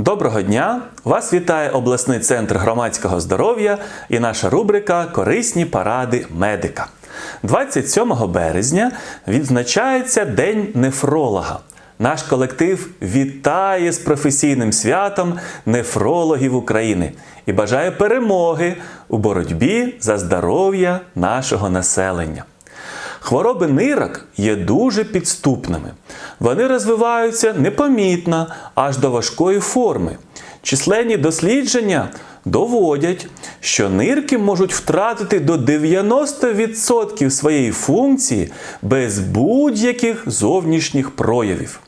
Доброго дня! Вас вітає обласний центр громадського здоров'я і наша рубрика Корисні паради медика. 27 березня відзначається День нефролога. Наш колектив вітає з професійним святом нефрологів України і бажає перемоги у боротьбі за здоров'я нашого населення. Хвороби нирок є дуже підступними. Вони розвиваються непомітно аж до важкої форми. Численні дослідження доводять, що нирки можуть втратити до 90% своєї функції без будь-яких зовнішніх проявів.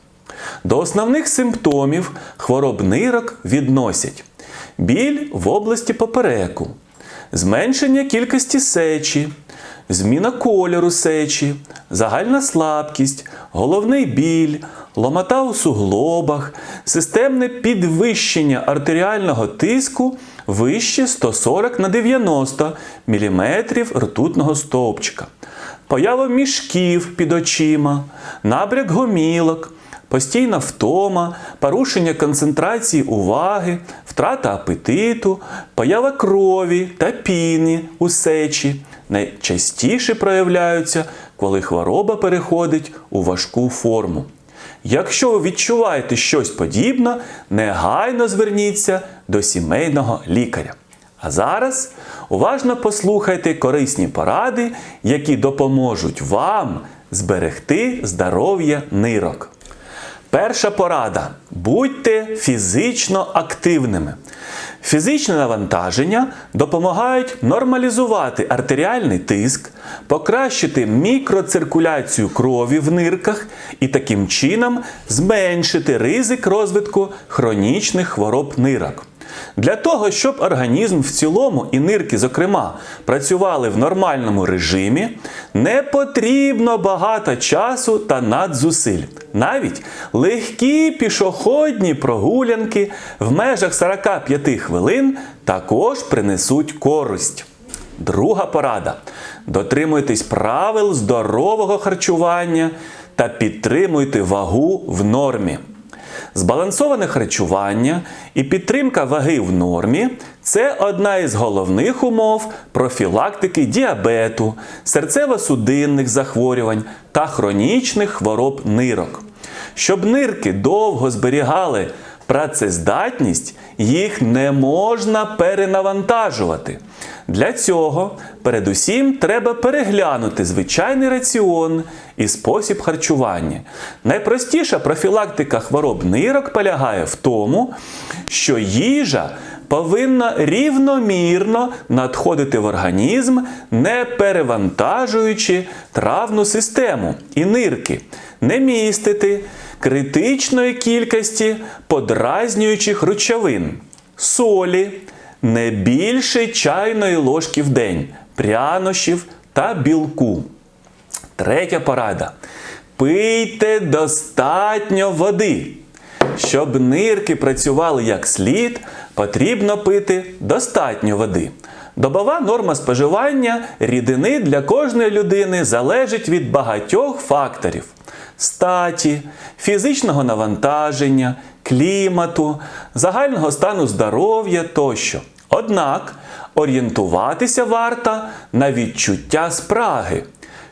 До основних симптомів хвороб нирок відносять біль в області попереку, зменшення кількості сечі, зміна кольору сечі, загальна слабкість, головний біль, ломота у суглобах, системне підвищення артеріального тиску вище 140 на 90 мм ртутного стовпчика, поява мішків під очима, набряк гомілок. Постійна втома, порушення концентрації уваги, втрата апетиту, поява крові та піни у сечі найчастіше проявляються, коли хвороба переходить у важку форму. Якщо ви відчуваєте щось подібне, негайно зверніться до сімейного лікаря. А зараз уважно послухайте корисні поради, які допоможуть вам зберегти здоров'я нирок. Перша порада. Будьте фізично активними. Фізичне навантаження допомагають нормалізувати артеріальний тиск, покращити мікроциркуляцію крові в нирках і таким чином зменшити ризик розвитку хронічних хвороб нирок. Для того, щоб організм в цілому і нирки, зокрема, працювали в нормальному режимі, не потрібно багато часу та надзусиль. Навіть легкі пішохідні прогулянки в межах 45 хвилин також принесуть користь. Друга порада. Дотримуйтесь правил здорового харчування та підтримуйте вагу в нормі. Збалансоване харчування і підтримка ваги в нормі це одна із головних умов профілактики діабету, серцево-судинних захворювань та хронічних хвороб нирок. Щоб нирки довго зберігали працездатність, їх не можна перенавантажувати. Для цього передусім треба переглянути звичайний раціон і спосіб харчування. Найпростіша профілактика хвороб нирок полягає в тому, що їжа повинна рівномірно надходити в організм, не перевантажуючи травну систему і нирки, не містити критичної кількості подразнюючих речовин, солі, не більше чайної ложки в день, прянощів та білку. Третя порада. Пийте достатньо води. Щоб нирки працювали як слід, потрібно пити достатньо води. Добова норма споживання рідини для кожної людини залежить від багатьох факторів: статі, фізичного навантаження, клімату, загального стану здоров'я тощо. Однак орієнтуватися варто на відчуття спраги.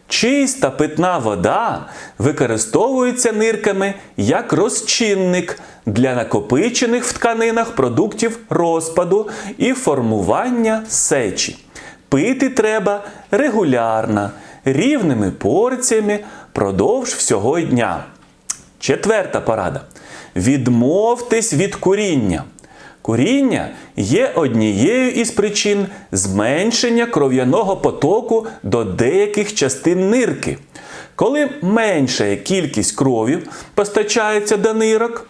Чиста питна вода використовується нирками як розчинник для накопичених в тканинах продуктів розпаду і формування сечі. Пити треба регулярно, рівними порціями продовж всього дня. Четверта порада. Відмовтесь від куріння. Куріння є однією із причин зменшення кров'яного потоку до деяких частин нирки. Коли менша кількість крові постачається до нирок,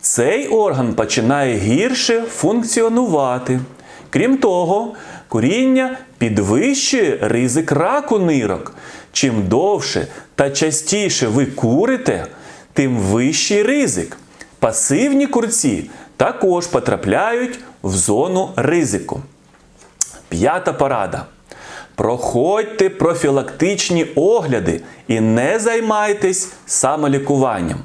цей орган починає гірше функціонувати. Крім того, куріння підвищує ризик раку нирок. Чим довше та частіше ви курите, тим вищий ризик. Пасивні курці також потрапляють в зону ризику. П'ята порада. Проходьте профілактичні огляди і не займайтесь самолікуванням.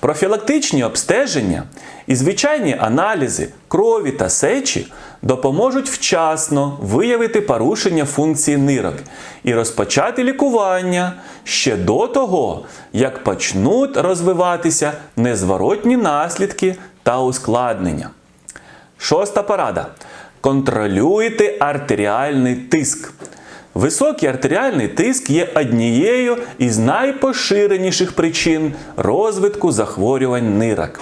Профілактичні обстеження І звичайні аналізи крові та сечі допоможуть вчасно виявити порушення функції нирок і розпочати лікування ще до того, як почнуть розвиватися незворотні наслідки та ускладнення. Шоста порада. Контролюйте артеріальний тиск. Високий артеріальний тиск є однією із найпоширеніших причин розвитку захворювань нирок.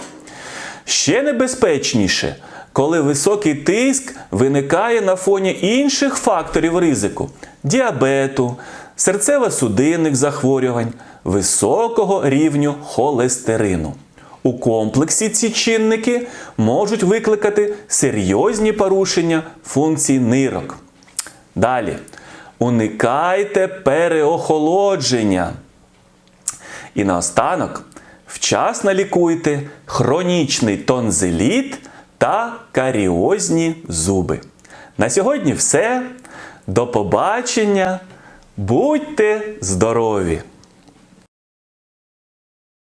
Ще небезпечніше, коли високий тиск виникає на фоні інших факторів ризику діабету, серцево-судинних захворювань, високого рівню холестерину. У комплексі ці чинники можуть викликати серйозні порушення функцій нирок. Далі. Уникайте переохолодження. І наостанок вчасно лікуйте хронічний тонзиліт та каріозні зуби. На сьогодні все. До побачення. Будьте здорові!